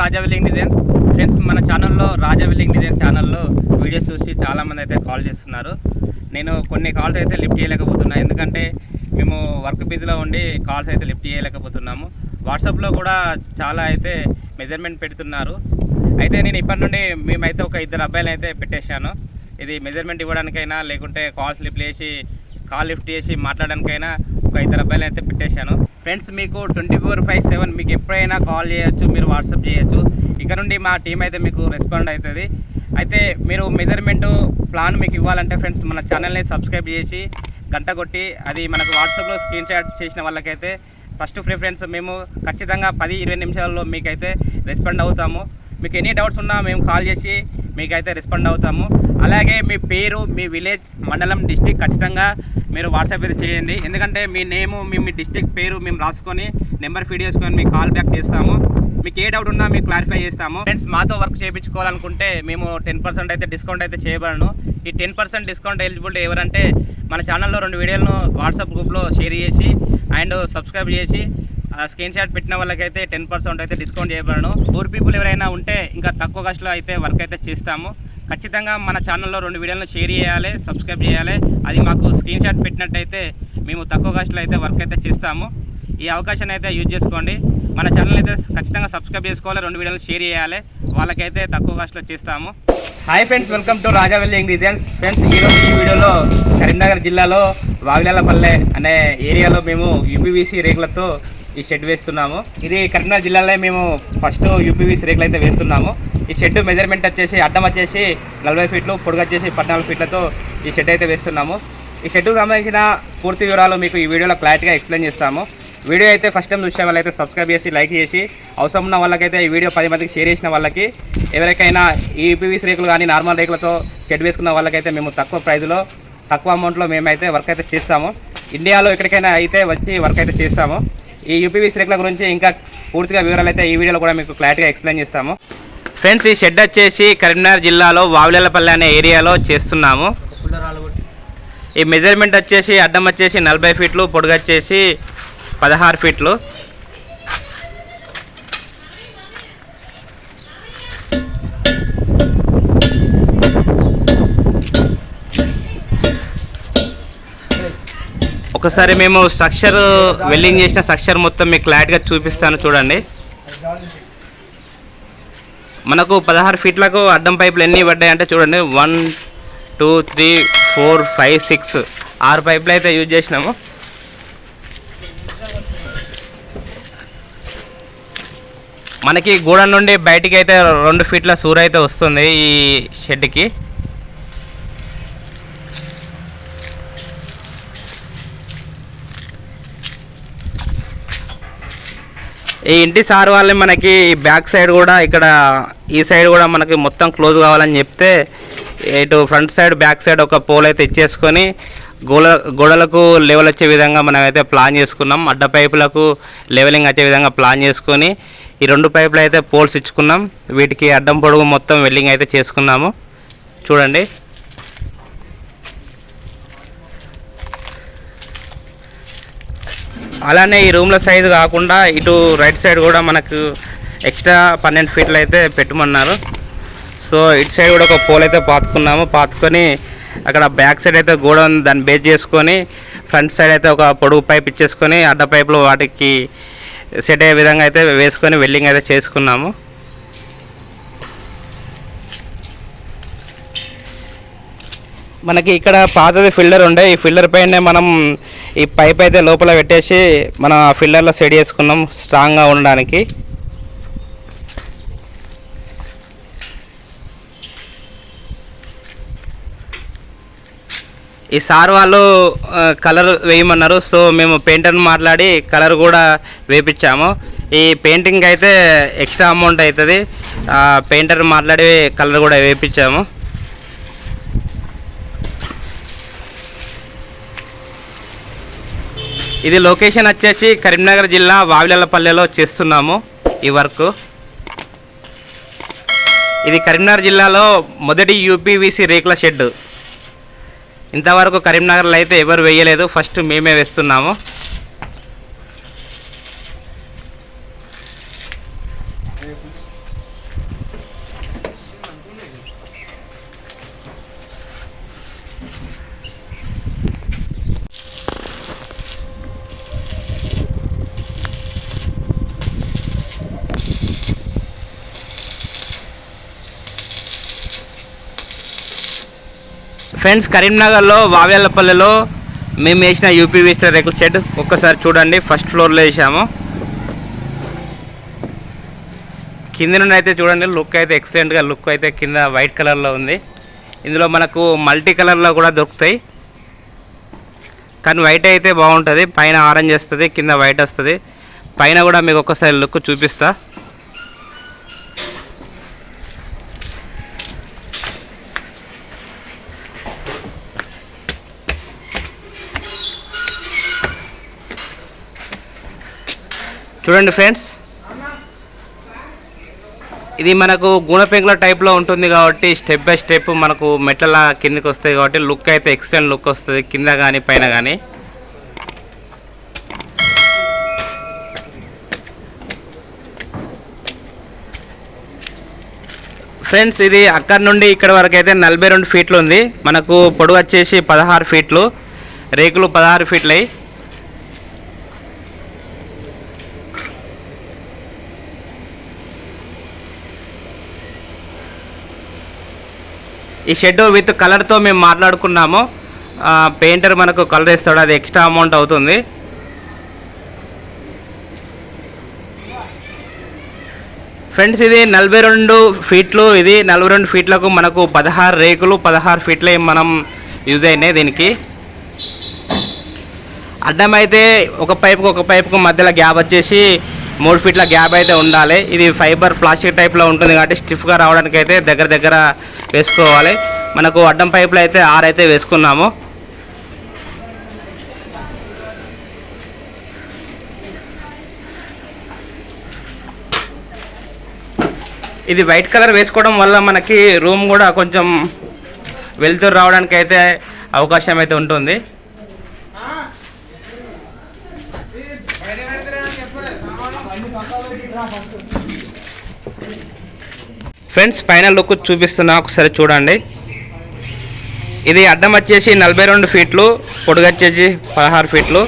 రాజా welding designs friends మన ఛానల్లో రాజా వెల్లింగ్ design ఛానల్లో వీడియోస్ చూసి చాలామంది అయితే కాల్ చేస్తున్నారు. నేను కొన్ని కాల్స్ అయితే లిఫ్ట్ చేయలేకపోతున్నాను ఎందుకంటే మేము వర్క్ బిజీలో ఉండి కాల్స్ అయితే లిఫ్ట్ చేయలేకపోతున్నాము. వాట్సాప్లో కూడా చాలా అయితే మెజర్మెంట్ పెడుతున్నారు. అయితే నేను ఇప్పటి నుండి మేమైతే ఒక ఇద్దరు అబ్బాయిలు అయితే పెట్టేశాను. ఇది మెజర్మెంట్ ఇవ్వడానికైనా లేకుంటే కాల్స్ లిఫ్ట్ చేసి కాల్ లిఫ్ట్ చేసి మాట్లాడడానికైనా ఒక ఇద్దరు అబ్బాయిలు అయితే పెట్టేశాను. ఫ్రెండ్స్ మీకు ట్వంటీ ఫోర్ ఫైవ్ సెవెన్ మీకు ఎప్పుడైనా కాల్ చేయొచ్చు మీరు వాట్సాప్ చేయొచ్చు. ఇక్కడ నుండి మా టీం అయితే మీకు రెస్పాండ్ అవుతుంది. అయితే మీరు మెజర్మెంట్ ప్లాన్ మీకు ఇవ్వాలంటే ఫ్రెండ్స్ మన ఛానల్ని సబ్స్క్రైబ్ చేసి గంట కొట్టి అది మనకు వాట్సాప్లో స్క్రీన్ షాట్ చేసిన వాళ్ళకైతే ఫస్ట్ ప్రిఫరెన్స్ మేము ఖచ్చితంగా పది ఇరవై నిమిషాల్లో మీకైతే రెస్పాండ్ అవుతాము. మీకు ఎనీ డౌట్స్ ఉన్నా మేము కాల్ చేసి మీకైతే రెస్పాండ్ అవుతాము. అలాగే మీ పేరు మీ విలేజ్ మండలం డిస్టిక్ ఖచ్చితంగా మీరు వాట్సాప్ అయితే చేయండి. ఎందుకంటే మీ నేము మీ మీ డిస్టిక్ పేరు మేము రాసుకొని నెంబర్ ఫీడ్ చేసుకొని మీకు కాల్ బ్యాక్ చేస్తాము. మీకు ఏ డౌట్ ఉన్నా మీకు క్లారిఫై చేస్తాము. ఫ్రెండ్స్ మాతో వర్క్ చేయించుకోవాలనుకుంటే మేము టెన్ పర్సెంట్ అయితే డిస్కౌంట్ అయితే చేయబడను. ఈ టెన్ పర్సెంట్ డిస్కౌంట్ ఎలిజిబిలిటీ ఎవరంటే మన ఛానల్లో రెండు వీడియోలను వాట్సాప్ గ్రూప్లో షేర్ చేసి అండ్ సబ్స్క్రైబ్ చేసి స్క్రీన్ షాట్ పెట్టిన వాళ్ళకైతే టెన్ పర్సెంట్ అయితే డిస్కౌంట్ చేయబడను. పూర్ పీపుల్ ఎవరైనా ఉంటే ఇంకా తక్కువ కాస్ట్లో అయితే వర్క్ అయితే చేస్తాము. ఖచ్చితంగా మన ఛానల్లో రెండు వీడియోలను షేర్ చేయాలి సబ్స్క్రైబ్ చేయాలి. అది మాకు స్క్రీన్ షాట్ పెట్టినట్టయితే మేము తక్కువ కాస్ట్లో అయితే వర్క్ అయితే చేస్తాము. ఈ అవకాశాన్ని అయితే యూజ్ చేసుకోండి. మన ఛానల్ అయితే ఖచ్చితంగా సబ్స్క్రైబ్ చేసుకోవాలి రెండు వీడియోలు షేర్ చేయాలి. వాళ్ళకైతే తక్కువ కాస్ట్లో చేస్తాము. Hi friends welcome to Raja welding designs. Friends ఈరోజు ఈ వీడియోలో కరీంనగర్ జిల్లాలో వావిలాలపల్లె అనే ఏరియాలో మేము యూపీవీసీ రేకులతో ఈ షెడ్ వేస్తున్నాము. ఇది కరీంనగర్ జిల్లాలో మేము ఫస్ట్ యూపీవీసీ రేకులు అయితే వేస్తున్నాము. ఈ షెడ్ మెజర్మెంట్ వచ్చేసి అడ్డం వచ్చేసి నలభై ఫీట్లు పొడుగు వచ్చేసి పద్నాలుగు ఫీట్లతో ఈ షెడ్ అయితే వేస్తున్నాము. ఈ షెడ్కు సంబంధించిన పూర్తి వివరాలు మీకు ఈ వీడియోలో క్లారిటీగా ఎక్స్ప్లెయిన్ చేస్తాము. వీడియో అయితే ఫస్ట్ టైం చూసే వాళ్ళైతే సబ్స్క్రైబ్ చేసి లైక్ చేసి అవసరం ఉన్న వాళ్ళకైతే ఈ వీడియో పది మందికి షేర్ చేసిన వాళ్ళకి ఎవరికైనా ఈ యూపీవీస్ రేకులు కానీ నార్మల్ రేకులతో షెడ్ వేసుకున్న వాళ్ళకైతే మేము తక్కువ ప్రైజ్లో తక్కువ అమౌంట్లో మేమైతే వర్క్ అయితే చేస్తాము. ఇండియాలో ఎక్కడికైనా అయితే వచ్చి వర్క్ అయితే చేస్తాము. ఈ యూపీవీసీ రేకుల గురించి ఇంకా పూర్తిగా వివరాలు అయితే ఈ వీడియోలో కూడా మీకు క్లారిటీగా ఎక్స్ప్లెయిన్ చేస్తాము. ఫ్రెండ్స్ ఈ షెడ్ వచ్చేసి కరీంనగర్ జిల్లాలో వావిలపల్లి అనే ఏరియాలో చేస్తున్నాము. ఈ మెజర్మెంట్ వచ్చేసి అడ్డం వచ్చేసి నలభై ఫీట్లు పొడుగు వచ్చేసి పదహారు ఫీట్లు. ఒకసారి మేము స్ట్రక్చర్ వెల్డింగ్ చేసిన స్ట్రక్చర్ మొత్తం మీకు క్లారిటీగా చూపిస్తాను చూడండి. మనకు పదహారు ఫీట్లకు అడ్డం పైపులు ఎన్ని పడ్డాయి అంటే చూడండి. One two three four five six ఆరు పైపులు అయితే యూజ్ చేసినాము. మనకి గూడ నుండి బయటికి అయితే రెండు ఫీట్ల సూర్ అయితే వస్తుంది ఈ షెడ్కి. ఈ ఇంటి సార్ వాళ్ళని మనకి బ్యాక్ సైడ్ కూడా ఇక్కడ ఈ సైడ్ కూడా మనకి మొత్తం క్లోజ్ కావాలని చెప్తే ఇటు ఫ్రంట్ సైడ్ బ్యాక్ సైడ్ ఒక పోల్ అయితే ఇచ్చేసుకొని గోడ గోడలకు లెవెల్ వచ్చే విధంగా మనం అయితే ప్లాన్ చేసుకున్నాం. అడ్డ పైపులకు లెవెలింగ్ వచ్చే విధంగా ప్లాన్ చేసుకొని ఈ రెండు పైపులు అయితే పోల్స్ ఇచ్చుకున్నాం. వీటికి అడ్డం పొడుగు మొత్తం వెల్డింగ్ అయితే చేసుకున్నాము. చూడండి. అలానే ఈ రూమ్ల సైజు కాకుండా ఇటు రైట్ సైడ్ కూడా మనకు ఎక్స్ట్రా పన్నెండు ఫీట్లు అయితే పెట్టమన్నారు. సో ఇటు సైడ్ కూడా ఒక పోల్ అయితే పాతుకున్నాము. పాతుకొని అక్కడ బ్యాక్ సైడ్ అయితే గోడ ఉంది, దాన్ని బేస్ చేసుకొని ఫ్రంట్ సైడ్ అయితే ఒక పొడుగు పైప్ ఇచ్చేసుకొని అడ్డ పైపులు వాటికి సెట్ అయ్యే విధంగా అయితే వేసుకొని వెల్డింగ్ అయితే చేసుకున్నాము. మనకి ఇక్కడ పాతది ఫిల్టర్ ఉండే. ఈ ఫిల్టర్ పైన మనం ఈ పైప్ అయితే లోపల పెట్టేసి మన ఫిల్టర్లో సెట్ చేసుకున్నాం స్ట్రాంగ్గా ఉండడానికి. ఈ సార్ వాళ్ళు కలర్ వేయమన్నారు. సో మేము పెయింటర్ని మాట్లాడి కలర్ కూడా వేపించాము. ఈ పెయింటింగ్ అయితే ఎక్స్ట్రా అమౌంట్ అవుతుంది. పెయింటర్ మాట్లాడి కలర్ కూడా వేపించాము. ఇది లొకేషన్ వచ్చేసి కరీంనగర్ జిల్లా వావిలపల్లెలో చేస్తున్నాము ఈ వర్క్. ఇది కరీంనగర్ జిల్లాలో మొదటి యూపీవీసీ రేకుల షెడ్ ఇంతవరకు కరీంనగర్లో అయితే ఎవరు వేయలేదు ఫస్ట్ మేమే వేస్తున్నాము. ఫ్రెండ్స్ కరీంనగర్లో వావ్యాలపల్లిలో మేము వేసిన యూపీ వేసిన రేకుల షెడ్. ఒక్కసారి చూడండి ఫస్ట్ ఫ్లోర్లో వేసాము. కింద నుండి అయితే చూడండి లుక్ అయితే ఎక్సలెంట్గా లుక్ అయితే కింద వైట్ కలర్లో ఉంది. ఇందులో మనకు మల్టీ కలర్లో కూడా దొరుకుతాయి. కానీ వైట్ అయితే బాగుంటుంది పైన ఆరెంజ్ వస్తుంది కింద వైట్ వస్తుంది. పైన కూడా మీకు ఒక్కసారి లుక్ చూపిస్తా. చూడండి ఫ్రెండ్స్. ఇది మనకు గుణపెంకుల టైప్లో ఉంటుంది కాబట్టి స్టెప్ బై స్టెప్ మనకు మెట్ల కిందకి వస్తాయి కాబట్టి లుక్ అయితే ఎక్స్టెంట్ లుక్ వస్తుంది కింద కానీ పైన కానీ ఫ్రెండ్స్ ఇది అక్కడ నుండి ఇక్కడ వరకు అయితే నలభై రెండు ఫీట్లు ఉంది. మనకు పొడవు వచ్చేసి పదహారు ఫీట్లు రేకులు పదహారు ఫీట్లు ఈ షెడ్ విత్ కలర్తో మేము మాట్లాడుకున్నాము. పెయింటర్ మనకు కలర్ ఇస్తాడు అది ఎక్స్ట్రా అమౌంట్ అవుతుంది. ఫ్రెండ్స్ ఇది నలభై రెండు ఫీట్లు ఇది నలభై రెండు ఫీట్లకు మనకు పదహారు రేకులు పదహారు ఫీట్లే మనం యూజ్ అయినాయి దీనికి. అడ్డం అయితే ఒక పైపుకు ఒక పైపుకు మధ్యలో గ్యాప్ వచ్చేసి మూడు ఫీట్ల గ్యాప్ అయితే ఉండాలి. ఇది ఫైబర్ ప్లాస్టిక్ టైప్లో ఉంటుంది కాబట్టి స్టిఫ్గా రావడానికి అయితే దగ్గర దగ్గర వేసుకోవాలి. మనకు అడ్డం పైపులు అయితే ఆరు అయితే వేసుకున్నాము. ఇది వైట్ కలర్ వేసుకోవడం వల్ల మనకి రూమ్ కూడా కొంచెం వెలుతురు రావడానికి అయితే అవకాశం అయితే ఉంటుంది. ఫ్రెండ్స్ పైన లుక్ చూపిస్తున్నా ఒకసారి చూడండి. ఇది అడ్డం వచ్చేసి నలభై రెండు ఫీట్లు పొడుగు వచ్చేసి పదహారు ఫీట్లు.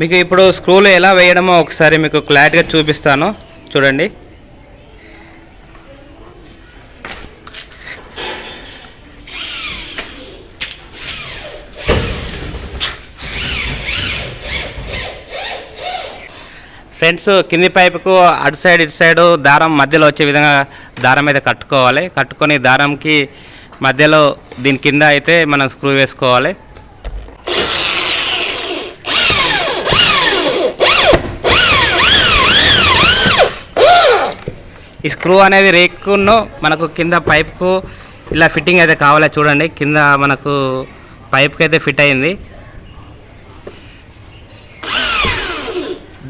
మీకు ఇప్పుడు స్క్రూలు ఎలా వేయడమో ఒకసారి మీకు క్లారిటీగా చూపిస్తాను. చూడండి. ఫ్రెండ్స్ కింది పైపుకు అటు సైడ్ ఇటు సైడ్ దారం మధ్యలో వచ్చే విధంగా దారం అయితే కట్టుకోవాలి. కట్టుకొని దారంకి మధ్యలో దీని కింద అయితే మనం స్క్రూ వేసుకోవాలి. ఈ స్క్రూ అనేది రేకును మనకు కింద పైప్కు ఇలా ఫిట్టింగ్ అయితే కావాలి చూడండి. కింద మనకు పైప్కి అయితే ఫిట్ అయింది.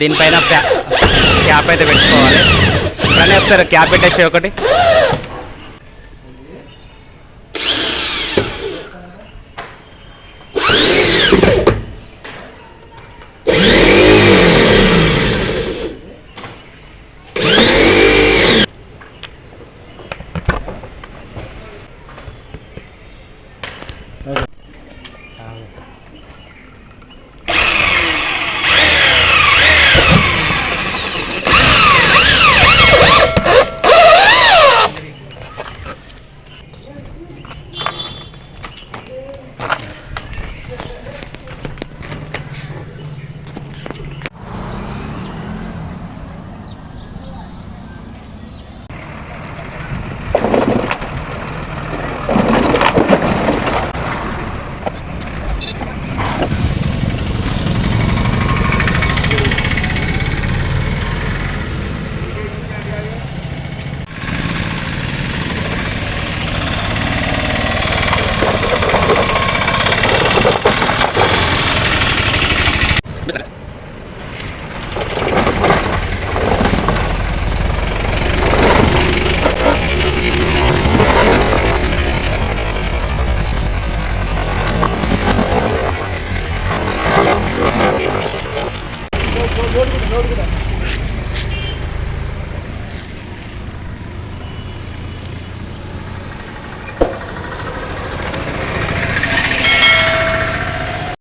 దీనిపైన క్యాప్ అయితే పెట్టుకోవాలి. కానీ ఒకసారి క్యాప్ పెట్టేసి ఒకటి.